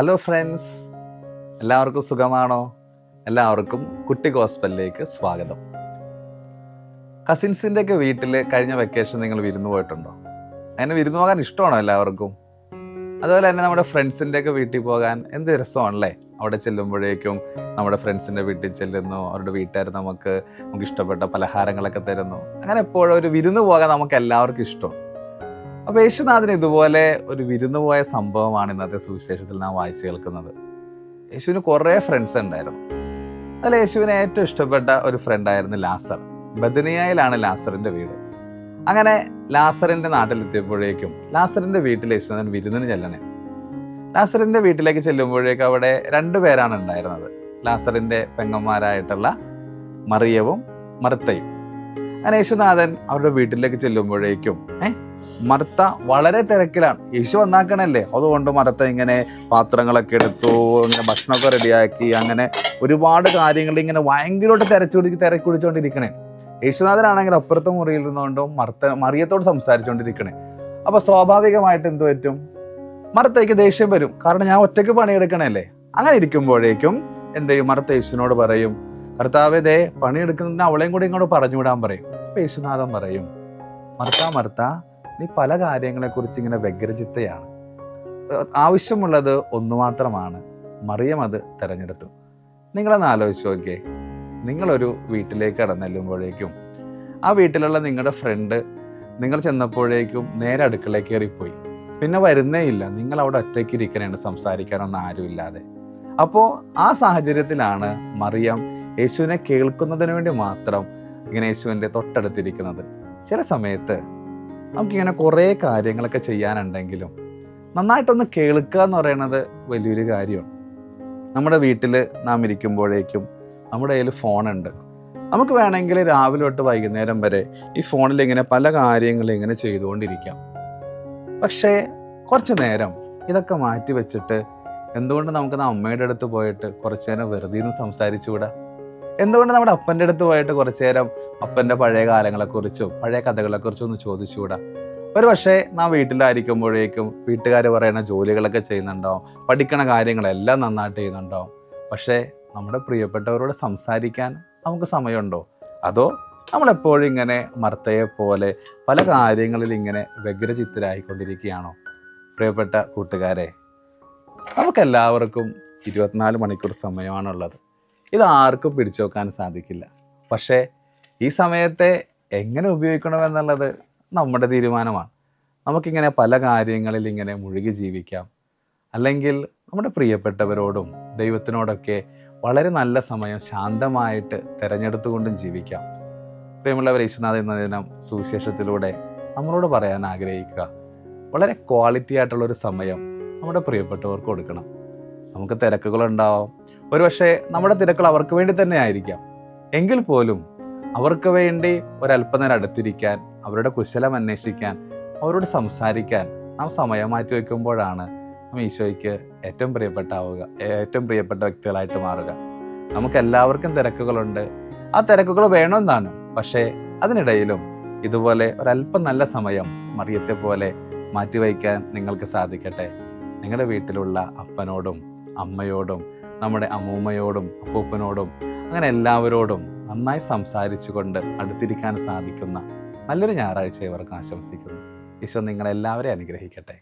Hello friends എല്ലാവർക്കും സുഖമാണോ? എല്ലാവർക്കും കുട്ടി ഗോസ്പലിലേക്ക് സ്വാഗതം. കസിൻസിന്റെ ഒക്കെ വീട്ടിൽ കഴിഞ്ഞ വെക്കേഷൻ നിങ്ങൾ വിരുന്ന് പോയിട്ടുണ്ടോ? അങ്ങനെ വിരുന്നു പോകാൻ ഇഷ്ടമാണോ എല്ലാവർക്കും? അതുപോലെ തന്നെ നമ്മുടെ ഫ്രണ്ട്സിന്റെ ഒക്കെ വീട്ടിൽ പോകാൻ എന്ത് രസമാണല്ലേ? അവിടെ ചെല്ലുമ്പോഴേക്കും നമ്മുടെ ഫ്രണ്ട്സിന്റെ വീട്ടിൽ ചെല്ലുന്നു. അവരുടെ വീട്ടുകാർ നമുക്ക് നമുക്ക് ഇഷ്ടപ്പെട്ട പലഹാരങ്ങളൊക്കെ തരുന്നു. അങ്ങനെ എപ്പോഴും ഒരു വിരുന്ന് പോകാൻ നമുക്ക് എല്ലാവർക്കും ഇഷ്ടം അപ്പോൾ യേശുനാഥന് ഇതുപോലെ ഒരു വിരുന്നു പോയ സംഭവമാണ് ഇന്നത്തെ സുവിശേഷത്തിൽ നാം വായിച്ചു കേൾക്കുന്നത്. യേശുവിന് കുറേ ഫ്രണ്ട്സ് ഉണ്ടായിരുന്നു. അതിൽ യേശുവിന് ഏറ്റവും ഇഷ്ടപ്പെട്ട ഒരു ഫ്രണ്ടായിരുന്നു ലാസർ. ബദനിയയിലാണ് ലാസറിന്റെ വീട്. അങ്ങനെ ലാസറിന്റെ നാട്ടിലെത്തിയപ്പോഴേക്കും ലാസറിന്റെ വീട്ടിൽ യേശുനാഥൻ വിരുന്നിന് ചെല്ലണേ. ലാസറിന്റെ വീട്ടിലേക്ക് ചെല്ലുമ്പോഴേക്കും അവിടെ രണ്ടു പേരാണ് ഉണ്ടായിരുന്നത്. ലാസറിന്റെ പെങ്ങന്മാരായിട്ടുള്ള മറിയവും മറുത്തയും അങ്ങനെ യേശുനാഥൻ അവരുടെ വീട്ടിലേക്ക് ചെല്ലുമ്പോഴേക്കും ഏ മർത്ത വളരെ തിരക്കിലാണ്. യേശു വന്നാക്കണല്ലേ? അതുകൊണ്ട് മർത്ത ഇങ്ങനെ പാത്രങ്ങളൊക്കെ എടുത്തു ഇങ്ങനെ ഭക്ഷണമൊക്കെ റെഡിയാക്കി അങ്ങനെ ഒരുപാട് കാര്യങ്ങൾ ഇങ്ങനെ ഭയങ്കരമായിട്ട് തിരച്ചുപിടിച്ച് തിരക്കി പിടിച്ചുകൊണ്ടിരിക്കണേ യേശുനാഥനാണെങ്കിൽ അപ്പുറത്തെ മുറിയിൽ നിന്നുകൊണ്ടും മർത്ത മറിയത്തോട് സംസാരിച്ചുകൊണ്ടിരിക്കണേ അപ്പോൾ സ്വാഭാവികമായിട്ട് എന്ത് പറ്റും? മർത്തയ്ക്ക് ദേഷ്യം വരും. കാരണം ഞാൻ ഒറ്റയ്ക്ക് പണിയെടുക്കണല്ലേ? അങ്ങനെ ഇരിക്കുമ്പോഴേക്കും എന്ത് ചെയ്യും? മർത്ത യേശുവിനോട് പറയും കർത്താവേ ദേ പണിയെടുക്കുന്നതിന് അവളെയും കൂടി ഇങ്ങോട്ട് പറഞ്ഞു വിടാൻ പറയും. അപ്പം യേശുനാഥൻ പറയും മർത്ത മർത്ത നീ പല കാര്യങ്ങളെക്കുറിച്ച് ഇങ്ങനെ വ്യഗ്രചിത്തയാണ്. ആവശ്യമുള്ളത് ഒന്നു മാത്രമാണ്. മറിയം അത് തിരഞ്ഞെടുത്തു. നിങ്ങളൊന്ന് ആലോചിച്ച് നോക്കിയേ. നിങ്ങളൊരു വീട്ടിലേക്ക് കടന്നെല്ലുമ്പോഴേക്കും ആ വീട്ടിലുള്ള നിങ്ങളുടെ ഫ്രണ്ട് നിങ്ങൾ ചെന്നപ്പോഴേക്കും നേരെ അടുക്കളയിൽ കയറിപ്പോയി. പിന്നെ വരുന്നേ ഇല്ല. നിങ്ങൾ അവിടെ ഒറ്റയ്ക്ക് ഇരിക്കണേണ് സംസാരിക്കാനൊന്നും ആരുമില്ലാതെ അപ്പോൾ ആ സാഹചര്യത്തിലാണ് മറിയം യേശുവിനെ കേൾക്കുന്നതിന് വേണ്ടി മാത്രം ഇങ്ങനെ യേശുവിന്റെ തൊട്ടടുത്തിരിക്കുന്നത് ചില സമയത്ത് നമുക്കിങ്ങനെ കുറേ കാര്യങ്ങളൊക്കെ ചെയ്യാനുണ്ടെങ്കിലും നന്നായിട്ടൊന്ന് കേൾക്കുക എന്ന് പറയുന്നത് വലിയൊരു കാര്യമാണ്. നമ്മുടെ വീട്ടിൽ നാം ഇരിക്കുമ്പോഴേക്കും നമ്മുടെ കയ്യിൽ ഫോണുണ്ട്. നമുക്ക് വേണമെങ്കിൽ രാവിലെ തൊട്ട് വൈകുന്നേരം വരെ ഈ ഫോണിൽ ഇങ്ങനെ പല കാര്യങ്ങളും ഇങ്ങനെ ചെയ്തുകൊണ്ടിരിക്കാം. പക്ഷേ കുറച്ച് നേരം ഇതൊക്കെ മാറ്റി വെച്ചിട്ട് എന്തുകൊണ്ട് നമുക്ക് നാ അമ്മയുടെ അടുത്ത് പോയിട്ട് കുറച്ച് നേരം വെറുതെ നിന്ന് സംസാരിച്ചുകൂടാ? എന്തുകൊണ്ട് നമ്മുടെ അപ്പന്റെ അടുത്ത് പോയിട്ട് കുറച്ച് നേരം അപ്പന്റെ പഴയ കാലങ്ങളെക്കുറിച്ചും പഴയ കഥകളെക്കുറിച്ചും ഒന്ന് ചോദിച്ചുകൂടാ? ഒരു പക്ഷേ നാം വീട്ടിലായിരിക്കുമ്പോഴേക്കും വീട്ടുകാർ പറയുന്ന ജോലികളൊക്കെ ചെയ്യുന്നുണ്ടാവും പഠിക്കണ കാര്യങ്ങളെല്ലാം നന്നായിട്ട് ചെയ്യുന്നുണ്ടാവും. പക്ഷേ നമ്മുടെ പ്രിയപ്പെട്ടവരോട് സംസാരിക്കാൻ നമുക്ക് സമയമുണ്ടോ? അതോ നമ്മളെപ്പോഴും ഇങ്ങനെ മർത്തയെ പോലെ പല കാര്യങ്ങളിൽ ഇങ്ങനെ വ്യഗ്രചിത്തരായിക്കൊണ്ടിരിക്കുകയാണോ? പ്രിയപ്പെട്ട കൂട്ടുകാരെ നമുക്കെല്ലാവർക്കും ഇരുപത്തിനാല് മണിക്കൂർ സമയമാണുള്ളത്. ഇത് ആർക്കും പിടിച്ചു വെക്കാൻ സാധിക്കില്ല. പക്ഷേ ഈ സമയത്തെ എങ്ങനെ ഉപയോഗിക്കണമെന്നുള്ളത് നമ്മുടെ തീരുമാനമാണ്. നമുക്കിങ്ങനെ പല കാര്യങ്ങളിൽ ഇങ്ങനെ മുഴുകി ജീവിക്കാം. അല്ലെങ്കിൽ നമ്മുടെ പ്രിയപ്പെട്ടവരോടും ദൈവത്തിനോടൊക്കെ വളരെ നല്ല സമയം ശാന്തമായിട്ട് തിരഞ്ഞെടുത്തുകൊണ്ടും ജീവിക്കാം. പ്രിയമുള്ളവർ യേശുനാഥ് എന്ന ദിനം സുവിശേഷത്തിലൂടെ നമ്മളോട് പറയാൻ ആഗ്രഹിക്കുക. വളരെ ക്വാളിറ്റി ആയിട്ടുള്ളൊരു സമയം നമ്മുടെ പ്രിയപ്പെട്ടവർക്ക് കൊടുക്കണം. നമുക്ക് തിരക്കുകളുണ്ടാവും. ഒരുപക്ഷെ നമ്മുടെ തിരക്കുകൾ അവർക്ക് വേണ്ടി തന്നെ ആയിരിക്കാം. എങ്കിൽ പോലും അവർക്ക് വേണ്ടി ഒരല്പനേരം അടുത്തിരിക്കാൻ അവരുടെ കുശലം അന്വേഷിക്കാൻ അവരോട് സംസാരിക്കാൻ നാം സമയം മാറ്റി വയ്ക്കുമ്പോഴാണ് നാം ഈശോയ്ക്ക് ഏറ്റവും പ്രിയപ്പെട്ട ആവുക ഏറ്റവും പ്രിയപ്പെട്ട വ്യക്തികളായിട്ട് മാറുക. നമുക്ക് എല്ലാവർക്കും തിരക്കുകളുണ്ട്. ആ തിരക്കുകൾ വേണമെന്നാണ്. പക്ഷേ അതിനിടയിലും ഇതുപോലെ ഒരല്പം നല്ല സമയം മറിയത്തെ പോലെ മാറ്റിവയ്ക്കാൻ നിങ്ങൾക്ക് സാധിക്കട്ടെ. നിങ്ങളുടെ വീട്ടിലുള്ള അപ്പനോടും അമ്മയോടും നമ്മുടെ അമ്മൂമ്മയോടും അപ്പൂപ്പനോടും അങ്ങനെ എല്ലാവരോടും നന്നായി സംസാരിച്ചുകൊണ്ട് അടുത്തിരിക്കാൻ സാധിക്കുന്ന നല്ലൊരു ഞായറാഴ്ച ഇവർക്ക് ആശംസിക്കുന്നു. ഈശോ നിങ്ങളെല്ലാവരെയും അനുഗ്രഹിക്കട്ടെ.